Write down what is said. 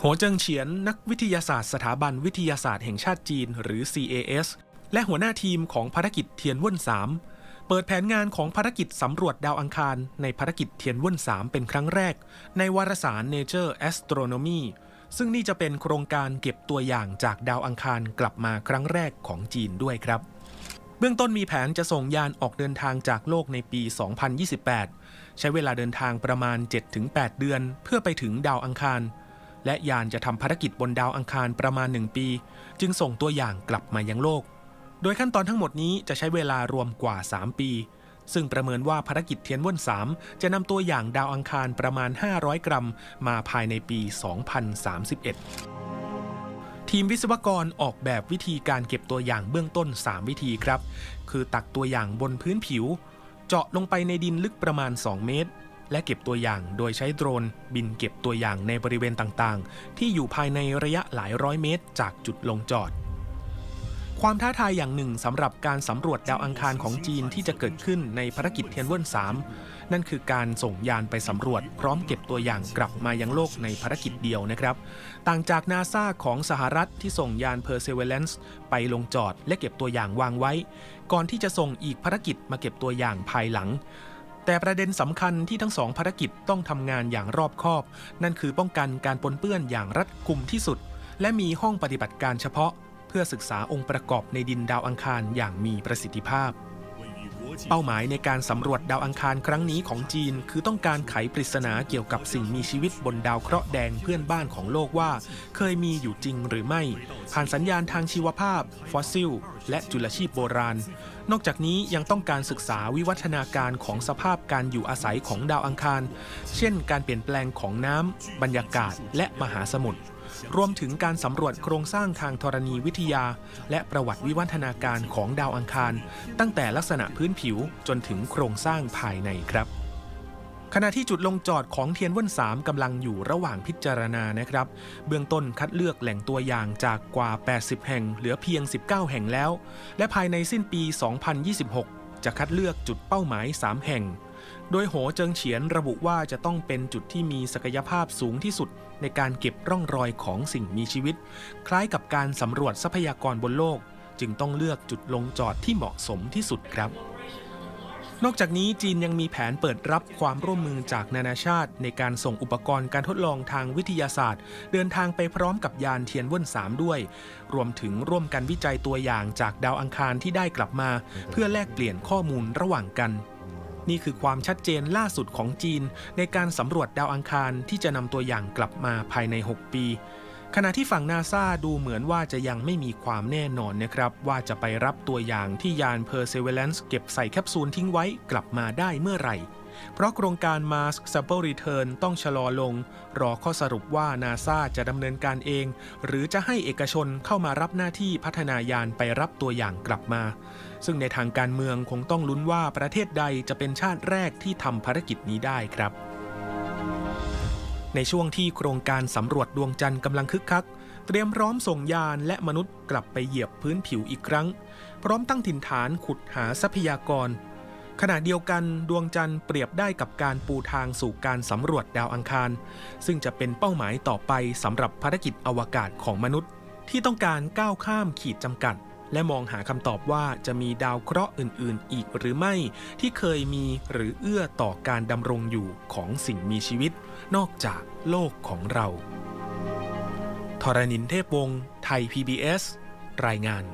โหเจิงเฉียนนักวิทยาศาสตร์สถาบันวิทยาศาสตร์แห่งชาติจีนหรือ CAS และหัวหน้าทีมของภารกิจเทียนว่น3เปิดแผนงานของภารกิจสำรวจดาวอังคาร ในภารกิจเทียนว่น3เป็นครั้งแรก ในวารสาร Nature Astronomy ซึ่งนี่จะเป็นโครงการเก็บตัวอย่างจากดาวอังคารกลับมาครั้งแรกของจีนด้วยครับ เบื้องต้นมีแผนจะส่งยานออกเดินทางจากโลกในปี 2028 ใช้เวลาเดินทางประมาณ 7-8 เดือน เพื่อไปถึงดาวอังคาร และยานจะทำภารกิจบนดาวอังคารประมาณ 1 ปี จึงส่งตัวอย่างกลับมายังโลก โดยขั้นตอนทั้งหมดนี้จะใช้เวลารวมกว่า 3 ปี ซึ่งประเมินว่าภารกิจเทียนว่น 3 จะนำตัวอย่างดาวอังคารประมาณ 500 กรัม มาภายในปี 2031 ทีมวิศวกรออกแบบวิธีการเก็บตัวอย่างเบื้องต้น 3 วิธีครับ คือตักตัวอย่างบนพื้นผิว เจาะลงไปในดินลึกประมาณ 2 เมตร และเก็บตัวอย่างโดยใช้โดรนบินเก็บตัวอย่างในบริเวณต่างๆ ที่อยู่ภายในระยะหลายร้อยเมตร จากจุดลงจอด ความท้าทายอย่างหนึ่งสำหรับการสำรวจดาวอังคารของจีนที่จะเกิดขึ้นในภารกิจเทียนเว่น3นั่นคือการส่งยานไปสำรวจ พร้อมเก็บตัวอย่างกลับมายังโลกในภารกิจเดียวนะครับ ต่างจากนาซาของสหรัฐที่ส่งยาน Perseverance ไปลงจอด และเก็บตัวอย่างวางไว้ ก่อนที่จะส่งอีกภารกิจมาเก็บตัวอย่างภายหลัง แต่ประเด็นสำคัญที่ทั้งสองภารกิจต้องทำงานอย่างรอบคอบ นั่นคือป้องกันการปนเปื้อนอย่างรัดกุมที่สุด และมีห้องปฏิบัติการเฉพาะ เพื่อศึกษาองค์ประกอบในดินดาวอังคารอย่างมีประสิทธิภาพ เป้าหมายในการสำรวจดาวอังคารครั้งนี้ของจีน คือต้องการไขปริศนาเกี่ยวกับสิ่งมีชีวิตบนดาวเคราะห์แดงเพื่อนบ้านของโลกว่า เคยมีอยู่จริงหรือไม่ ผ่านสัญญาณทางชีวภาพ ฟอสซิล และจุลชีพโบราณ นอกจากนี้ยังต้องการศึกษาวิวัฒนาการของสภาพการอยู่อาศัยของดาวอังคาร เช่น การเปลี่ยนแปลงของน้ำบรรยากาศและมหาสมุทร รวมถึงการสำรวจโครงสร้างทางธรณีวิทยา และประวัติวิวัฒนาการของดาวอังคาร ตั้งแต่ลักษณะพื้นผิวจนถึงโครงสร้างภายในครับ ขณะที่จุดลงจอดของเทียนว่น3กำลังอยู่ระหว่างพิจารณานะครับ เบื้องต้นคัดเลือกแหล่งตัวอย่างจากกว่า 80 แห่ง เหลือเพียง 19 แห่งแล้ว และภายในสิ้นปี 2026 จะคัดเลือกจุดเป้าหมาย 3 แห่ง โดยโหเจิงเฉียนระบุว่าจะต้องเป็นจุดที่มีศักยภาพสูงที่สุดในการเก็บร่องรอยของสิ่งมีชีวิต คล้ายกับการสำรวจทรัพยากรบนโลก จึงต้องเลือกจุดลงจอดที่เหมาะสมที่สุดครับนอกจากนี้จีนยังมีแผนเปิดรับความร่วมมือจากนานาชาติ ในการส่งอุปกรณ์การทดลองทางวิทยาศาสตร์ เดินทางไปพร้อมกับยานเทียนเว่น 3 ด้วย รวมถึงร่วมกันวิจัยตัวอย่างจากดาวอังคารที่ได้กลับมา เพื่อแลกเปลี่ยนข้อมูลระหว่างกัน นี่คือความชัดเจนล่าสุดของจีน ในการสำรวจดาวอังคารที่จะนำตัวอย่างกลับมาภายใน 6 ปี ขณะที่ฝั่งนาซาดูเหมือนว่าจะยังไม่มีความแน่นอนนะครับ ว่าจะไปรับตัวอย่างที่ยาน Perseverance เก็บใส่แคปซูลทิ้งไว้กลับมาได้เมื่อไหร่ เพราะโครงการ Mars Sample Return ต้องชะลอลง รอข้อสรุปว่านาซาจะดำเนินการเอง หรือจะให้เอกชนเข้ามารับหน้าที่พัฒนายานไปรับตัวอย่างกลับมา ซึ่งในทางการเมืองคงต้องลุ้นว่าประเทศใดจะเป็นชาติแรกที่ทำภารกิจนี้ได้ครับ ในช่วงที่โครงการสำรวจดวงจันทร์กำลังคึกคักเตรียมพร้อมส่งยานและมนุษย์กลับไปเหยียบพื้นผิวอีกครั้ง พร้อมตั้งถิ่นฐานขุดหาทรัพยากร ขณะเดียวกันดวงจันทร์เปรียบได้กับการปูทางสู่การสำรวจดาวอังคาร ซึ่งจะเป็นเป้าหมายต่อไปสำหรับภารกิจอวกาศของมนุษย์ ที่ต้องการก้าวข้ามขีดจำกัด และมองหาคำตอบว่าจะมีดาวเคราะห์อื่น ๆ อีกหรือไม่ที่เคยมีหรือเอื้อต่อการดำรงอยู่ของสิ่งมีชีวิต นอกจากโลกของเราทรณินเทพวงศ์ไทย PBS รายงาน